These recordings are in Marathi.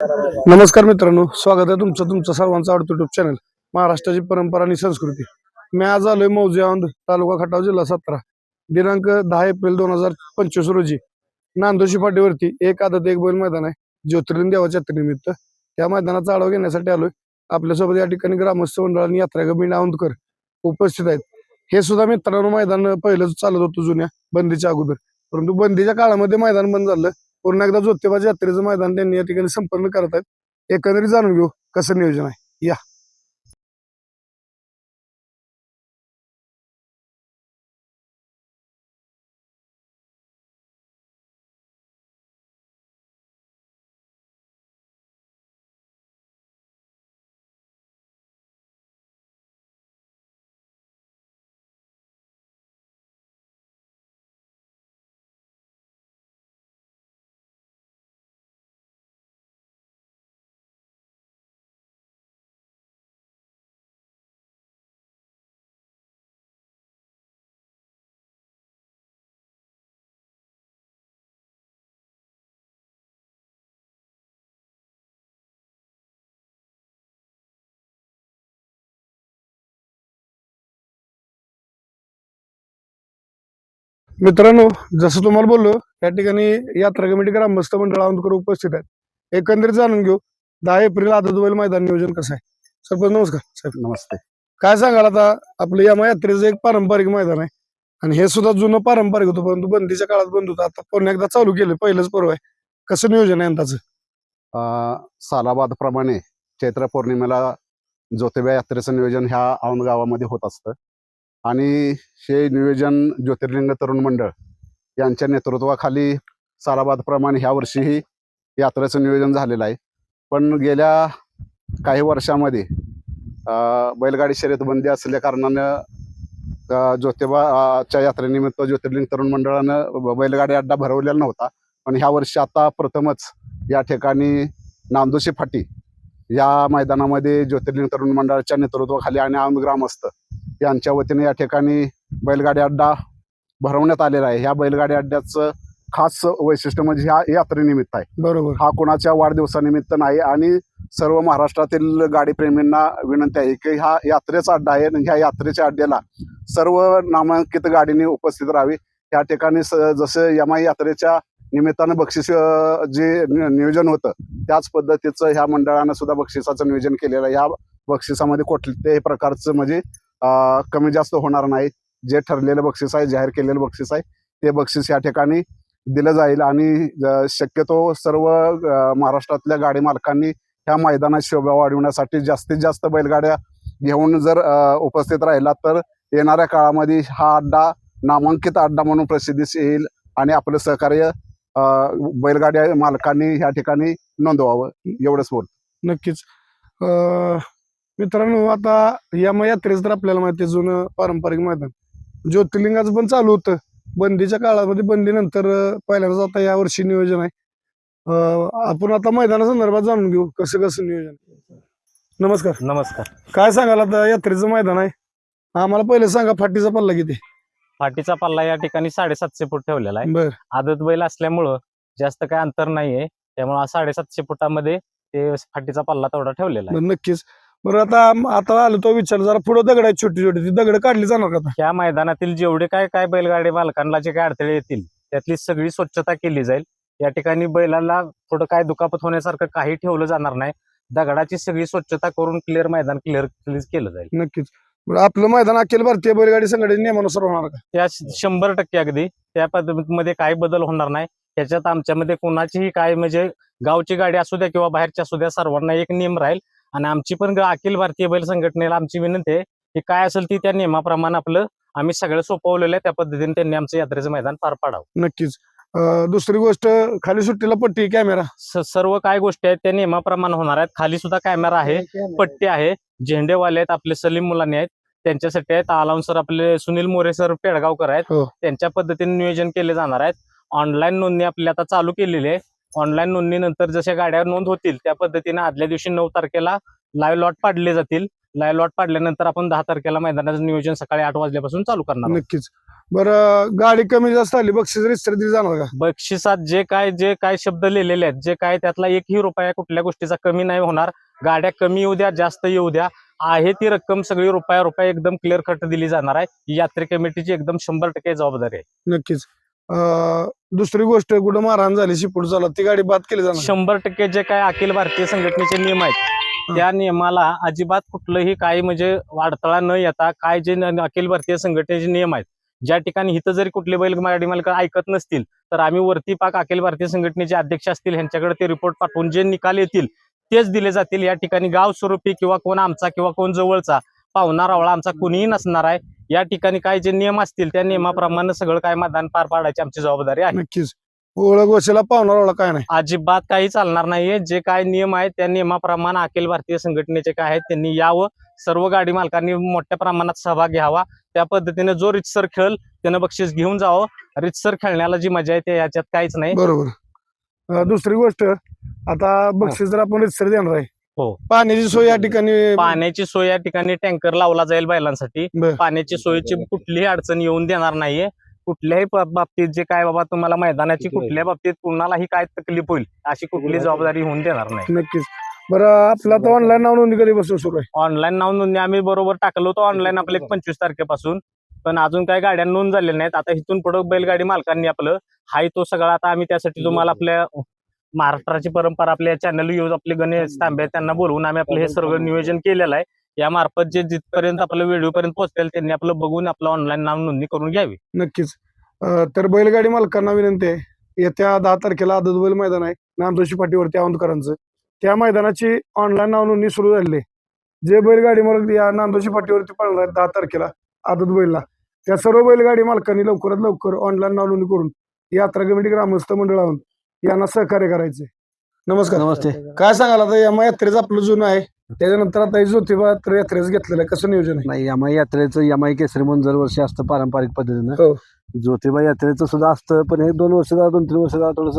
नमस्कार मित्रांनो स्वागत आहे तुमचं तुमचं सर्वांचं आवडतं युट्यूब चॅनल महाराष्ट्राची परंपरा आणि संस्कृती. मी आज आलोय मौजे औंद तालुका खटाव जिल्हा सातारा. दिनांक दहा एप्रिल दोन हजार पंचवीस रोजी नांदोशी फाटीवरती एक आदत एक बैल मैदान आहे ज्योतिर्लिंग देवाच्या यात्रेनिमित्त. त्या मैदानाचा आढावा घेण्यासाठी आलोय. आपल्यासोबत या ठिकाणी ग्रामस्थ मंडळ आणि यात्रा गोविंद औंदकर उपस्थित आहेत. हे सुद्धा मित्रांनो मैदान पहिलंच चालत होतं जुन्या बंदीच्या अगोदर. परंतु बंदीच्या काळामध्ये मैदान बंद झालं. पूर्ण एकदा ज्योतिबा यात्रेचं मैदान त्यांनी या ठिकाणी संपन्न करत आहेत एकंदरीत जाणून घेऊ कसं नियोजन आहे. या. मित्रांनो जसं तुम्हाला बोललो या ठिकाणी यात्रा कमिटी ग्रामस्थ मंडळ औंधकर उपस्थित आहेत. एकंदरीत जाणून घेऊ दहा एप्रिल आदत बैल मैदान नियोजन कसं आहे? सरपंच नमस्कार. साहेब नमस्ते. काय सांगाल आता? आपलं या यात्रेचं एक पारंपरिक मैदान आहे. आणि हे सुद्धा जुनं पारंपरिक होतं परंतु बंदीच्या काळात बंद होतं. आता पुन्हा एकदा चालू केलं पहिलंच पर्व आहे. कसं नियोजन आहे यंदाचं? अं, सालाबाद प्रमाणे चैत्र पौर्णिमेला ज्योतिबा यात्रेचं नियोजन ह्या औंध गावामध्ये होत असतं. आणि हे नियोजन ज्योतिर्लिंग तरुण मंडळ यांच्या नेतृत्वाखाली सालाबाद प्रमाणे ह्या वर्षीही यात्रेचं नियोजन झालेलं आहे. पण गेल्या काही वर्षामध्ये बैलगाडी शर्यत बंदी असल्या कारणानं ज्योतिबाच्या यात्रेनिमित्त ज्योतिर्लिंग तरुण मंडळानं बैलगाडी अड्डा भरवलेला नव्हता. पण ह्या वर्षी आता प्रथमच या ठिकाणी नांदोशी फाटी या मैदानामध्ये ज्योतिर्लिंग तरुण मंडळाच्या नेतृत्वाखाली आणि आम ग्रामस्थ यांच्या वतीने या ठिकाणी बैलगाडी अड्डा भरवण्यात आलेला आहे. ह्या बैलगाडी अड्ड्याचं खास वैशिष्ट्य म्हणजे ह्या यात्रेनिमित्त आहे. बरोबर. हा कोणाच्या वाढदिवसानिमित्त नाही आणि सर्व महाराष्ट्रातील गाडीप्रेमींना विनंती आहे की हा यात्रेचा अड्डा आहे आणि ह्या यात्रेच्या अड्ड्याला सर्व नामांकित गाडीने उपस्थित राहावी. त्या ठिकाणी जसं यमाई यात्रेच्या निमित्तानं बक्षीस जे नियोजन होतं त्याच पद्धतीचं ह्या मंडळानं सुद्धा बक्षिसाचं नियोजन केलेलं आहे. या बक्षिसामध्ये कोणत्याही प्रकारचं म्हणजे कमी जास्त होणार नाही जे ठरलेलं बक्षीस आहे जाहीर केलेलं बक्षीस आहे ते बक्षीस या ठिकाणी दिलं जाईल. आणि शक्यतो सर्व महाराष्ट्रातल्या गाडी मालकांनी ह्या मैदानात शोभा वाढवण्यासाठी जास्तीत जास्त बैलगाड्या घेऊन जर उपस्थित राहिला तर येणाऱ्या काळामध्ये हा अड्डा नामांकित अड्डा म्हणून प्रसिद्धीस येईल आणि आपलं सहकार्य बैलगाड्या मालकांनी ह्या ठिकाणी नोंदवावं. एवढंच बोल नक्कीच. मित्रांनो आता या मग यात्रेचं तर आपल्याला माहिती आहे जुनं पारंपरिक मैदान. ज्योतिर्लिंगाचं पण चालू होतं. बंदीच्या काळामध्ये बंदीनंतर पहिल्यांदाच आता या वर्षी नियोजन आहे. आपण आता मैदानासंदर्भात जाणून घेऊ कसं कसं नियोजन. नमस्कार. नमस्कार. काय सांगाल आता यात्रेचं मैदान आहे? आम्हाला पहिले सांगा फाटीचा पल्ला किती? फाटीचा पल्ला या ठिकाणी साडेसातशे फूट ठेवलेला आहे. बर. आदत बैल असल्यामुळं जास्त काय अंतर नाहीये. त्यामुळे साडेसातशे फुटामध्ये ते फाटीचा पल्ला तेवढा ठेवलेला आहे. नक्कीच. बरं आता आता आलो तो विचार जरा पुढे दगड आहेत छोटी छोटी. ती दगड काढली जाणार का आता? या मैदानातील जेवढे काय काय बैलगाडी मालकांना जे काय अडथळे येतील त्यातली सगळी स्वच्छता केली जाईल. या ठिकाणी बैलाला थोडं काय दुखापत होण्यासारखं काही ठेवलं जाणार नाही. दगडाची सगळी स्वच्छता करून क्लिअर मैदान क्लिअर केलं जाईल. नक्कीच. बरं, आपलं मैदान अखिल भारतीय बैलगाडी संघटने नियमानुसार होणार का? त्या शंभर टक्के अगदी. त्या पद्धतीमध्ये काही बदल होणार नाही. त्याच्यात आमच्यामध्ये कोणाचीही काय म्हणजे गावची गाडी असू द्या किंवा बाहेरची असू द्या सर्वांना एक नियम राहील. आणि आमची पण अखिल भारतीय बैल संघटनेला आमची विनंती आहे की काय असेल ती त्या नियमाप्रमाणे आपलं आम्ही सगळं सोपवलेलं आहे. त्या पद्धतीने त्यांनी आमचं यात्रेचं मैदान पार पाडावं. नक्कीच. दुसरी गोष्ट खाली सुट्टीला पट्टी कॅमेरा? सर्व काय गोष्टी आहेत त्या नियमाप्रमाणे होणार आहेत. खाली सुद्धा कॅमेरा आहे. पट्टी आहे. झेंडेवाले आहेत आपले सलीम मुलांनी आहेत. त्यांच्यासाठी आहेत. अलाउन्सर आपले सुनील मोरे सर पेडगावकर आहेत. हो. त्यांच्या पद्धतीने नियोजन केले जाणार आहेत. ऑनलाईन नोंदणी आपली आता चालू केलेली आहे. ऑनलाईन नोंदणीनंतर जशा गाड्या नोंद होतील त्या पद्धतीने आदल्या दिवशी नऊ तारखेला लाईव्ह लॉट पाडले जातील. लाईव्ह लॉट पाडल्यानंतर आपण दहा तारखेला मैदानाचं नियोजन सकाळी आठ वाजल्यापासून चालू करणार. नक्कीच. बरं गाडी कमी जास्त आली बक्षीस रिस्टर दिली जाणार का? बक्षिसात जे काय जे काय शब्द लिहिलेले आहेत जे काय त्यातला एकही रुपया कुठल्या गोष्टीचा कमी नाही होणार. गाड्या कमी येऊ द्या जास्त येऊ द्या. आहे ती रक्कम सगळी रुपया रुपया एकदम क्लिअर कट दिली जाणार आहे. ही यात्रे कमिटीची एकदम शंभर टक्के जबाबदारी आहे. नक्कीच. दुसरी गोष्ट कुठं मारहाण झाली शिपूड झाला ती गाडी बाद केली जाणार. शंभर टक्के जे काय अखिल भारतीय संघटनेचे नियम आहेत त्या नियमाला अजिबात कुठलंही काही म्हणजे अडथळा न येता काय जे अखिल भारतीय संघटनेचे नियम आहेत ज्या ठिकाणी इथं जरी कुठले बैल गाडी मालक ऐकत नसतील तर आम्ही वरती पाक अखिल भारतीय संघटनेचे अध्यक्ष असतील ह्यांच्याकडे ते रिपोर्ट पाठवून जे निकाल येतील तेच दिले जातील. या ठिकाणी गाव स्वरूपी किंवा कोण आमचा किंवा कोण जवळचा पाहुणा रावळा आमचा कुणीही नसणार आहे. या ठिकाणी काय जे नियम असतील त्या नियमाप्रमाणे सगळं काय मतदान पार पाडायची आमची जबाबदारी आहे. नक्कीच. ओळख वशाला पावणार ओळख काय नाही. अजिबात काही चालणार नाहीये. जे काय नियम आहेत त्या नियमाप्रमाणे अखिल भारतीय संघटनेचे काय आहेत त्यांनी यावं. सर्व गाडी मालकांनी मोठ्या प्रमाणात सहभाग घ्यावा. त्या पद्धतीने जो रितसर खेळ त्यानं बक्षीस घेऊन जावं. रितसर खेळण्याला जी मजा येते याच्यात काहीच नाही. बरोबर. दुसरी गोष्ट आता बक्षीस जर आपण रितसर देणार आहे हो. पाण्याची सोय या ठिकाणी पाण्याची सोय या ठिकाणी टँकर लावला जाईल बैलांसाठी. बर. पाण्याची सोयीची कुठलीही अडचण येऊन देणार नाहीये. कुठल्याही प- बाबतीत जे काय बाबा तुम्हाला मैदानाची कुठल्या बाबतीत कुणालाही काय तकलीफ होईल अशी कुठली जबाबदारी होऊन देणार नाही. नक्कीच. बरं आपला तर ऑनलाईन नाव नोंदणी कधीपासून सुरू आहे? ऑनलाईन नाव नोंदणी आम्ही बरोबर टाकलं होतं ऑनलाईन आपलं पंचवीस तारखेपासून. पण अजून काही गाड्या नोंद झालेल्या नाहीत. आता इथून पुढे बैलगाडी मालकांनी आपलं हाय तो सगळा आता आम्ही त्यासाठी तुम्हाला आपल्या महाराष्ट्राची परंपरा आपल्या चॅनल यूज आपले गणेश तांबे त्यांना बोलवून आम्ही आपलं हे सर्व नियोजन केलेलं आहे. या मार्फत जे जिथपर्यंत आपलं व्हिडिओ पर्यंत पोहोचेल त्यांनी आपलं बघून आपलं ऑनलाईन नाव नोंदणी करून घ्यावी. नक्कीच. तर बैलगाडी मालकांना विनंती आहे येत्या दहा तारखेला आदत बैल मैदान आहे नामदोशी पाठीवरती औंधकरांचं त्या मैदानाची ऑनलाईन नाव नोंदणी सुरू झाली जे बैलगाडी मालक या नामदोशी पाटीवरती पळणार आहेत दहा तारखेला आदत बैलला. त्या सर्व बैलगाडी मालकांनी लवकरात लवकर ऑनलाईन नाव नोंदणी करून यात्रा कमिटी ग्रामस्थ मंडळाहून यांना सहकार्य करायचे. नमस्कार. नमस्ते. काय सांगाल आता? या यात्रेचं आपलं जुनं आहे. त्याच्यानंतर आता ही ज्योतिबा तर यात्रेचं घेतलेलं आहे. कसं नियोजन आहे? नाही यमाई यात्रेचं यमाई केसरी म्हणून दरवर्षी असतं पारंपरिक हो. पद्धतीनं ज्योतिबा यात्रेचं सुद्धा असतं पण हे दोन वर्ष दोन तीन वर्ष थोडस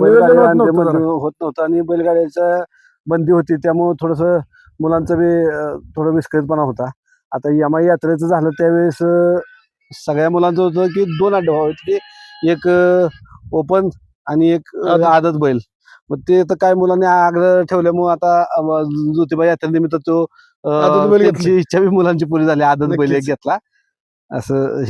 बैलगाडी होत आणि ते नव्हतं बंदी होत नव्हतं आणि बैलगाड्याच्या बंदी होती त्यामुळे थोडस मुलांचं बी अं, थोडं विस्कळीतपणा होता. आता यमाई यात्रेचं झालं त्यावेळेस अं, सगळ्या मुलांचं होतं की दोन व्हावेत. की एक ओपन आणि एक आदत. बैल मग ते तर काय मुलांनी आग्रह ठेवल्यामुळे आता ज्योतिबा यात्रेनिमित्त तो इच्छा बी मुलांची पुरी झाली आदत बैल एक. घेतला असं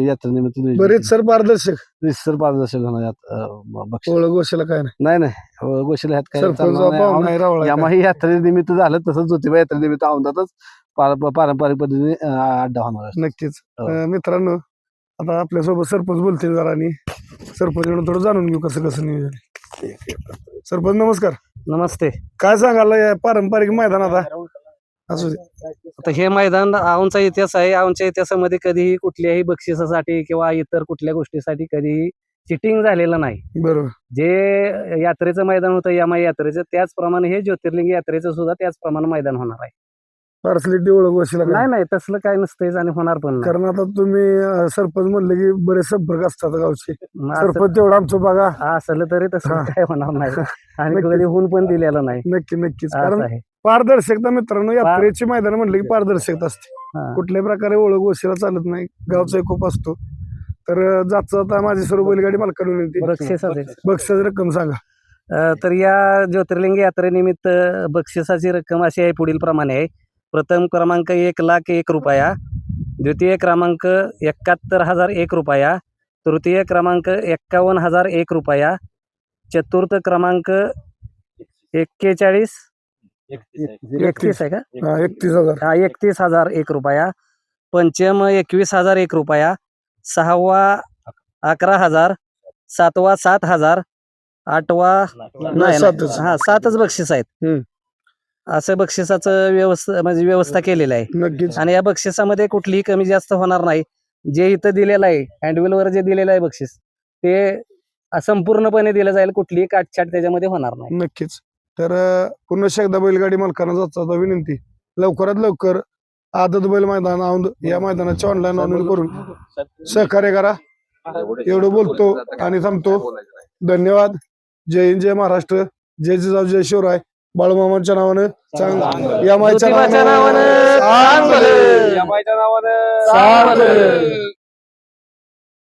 यात्रेनिमित्त बरेच सर पारदर्शक. सर पारदर्शक होणार काय नाही नाही गोशीला ह्यात काय. यामाही यात्रेनिमित्त झालं तसंच ज्योतिबा यात्रेनिमित्त औंधातच पार- पारंपरिक पद्धतीने अड्डा होणार. नक्कीच हो. मित्रांनो आता आपल्यासोबत सरपंच बोलतील जरा आणि सरपंच थोडं जाणून घेऊ कसं कसं नियोजन. आहे. सरपंच नमस्कार. नमस्ते. काय सांगाल या पारंपरिक मैदानात आता? असू दे. आता हे मैदान औंधचा इतिहास आहे. औंधच्या इतिहासामध्ये कधीही कुठल्याही बक्षिसासाठी किंवा इतर कुठल्या गोष्टीसाठी कधीही चिटिंग झालेलं नाही. बरोबर. जे यात्रेचं मैदान होतं यामाई यात्रेचं त्याचप्रमाणे हे ज्योतिर्लिंग यात्रेचं सुद्धा त्याचप्रमाणे मैदान होणार आहे. पार्सलिटी ओळख वशाला नाही नाही तसलं काय नसतंच आणि होणार पण नाही. कारण आता तुम्ही अं, सरपंच म्हणले की बरेच संपर्क असतात गावचे. मग असं- सरपंच तेवढं आमचं बघा. असलं तरी तसं हा. काय होणार नाही. आणि नक्कीच. कधी होऊन पण दिलेलं नाही. नक्की नक्कीच. असं कारण आहे. पारदर्शकता मित्रांनो यात्रेची मैदान म्हणले की पारदर्शकता असते. हा. कुठल्याही प्रकारे ओळख वशिला चालत नाही. गावचा एकोप असतो. तर अं, जात आता माझी सर्व बैलगाडी मालकांना विनंती बक्षिसाचे बक्षीस रक्कम सांगा. अ, तर या ज्योतिर्लिंग यात्रेनिमित्त बक्षिसाची रक्कम अशी आहे पुढील प्रमाणे आहे. प्रथम क्रमांक एक लाख एक रुपया द्वितीय क्रमांक एकाहत्तर हजार एक रुपया तृतीय क्रमांक एक्कावन्न हजार एक रुपया चतुर्थ क्रमांक एक्केचाळीस एकतीस आहे का एकतीस हजार हा एकतीस हजार एक रुपया पंचम एकवीस हजार एक रुपया सहावा अकरा हजार सातवा सात हजार आठवा नाही. हा सातच बक्षीस आहेत. असं बक्षिसाचं व्यवस्था म्हणजे व्यवस्था केलेलं आहे. नक्कीच. आणि या बक्षिसामध्ये कुठलीही कमी जास्त होणार नाही. जे इथं दिलेलं आहे हँडविल वर जे दिलेलं आहे बक्षीस ते संपूर्णपणे दिलं जाईल कुठलीही काटछाट त्याच्यामध्ये होणार नाही. नक्कीच. तर पुन्हा एकदा बैलगाडी मालकांना जाता जाता विनंती. लवकरात लवकर आदत बैल मैदान औंध या मैदानाची ऑनलाईन नोंदणी करून सहकार्य करा. एवढं बोलतो आणि थांबतो. धन्यवाद. जय हिंद जय महाराष्ट्र. जय जिजाऊ जय शिवराय. बाळूमामांच्या नावानं चांगलं. या मायच्या ज्योतिबाच्या नावानं चांगलं चांगलं. या बाईच्या नावानं चांगलं.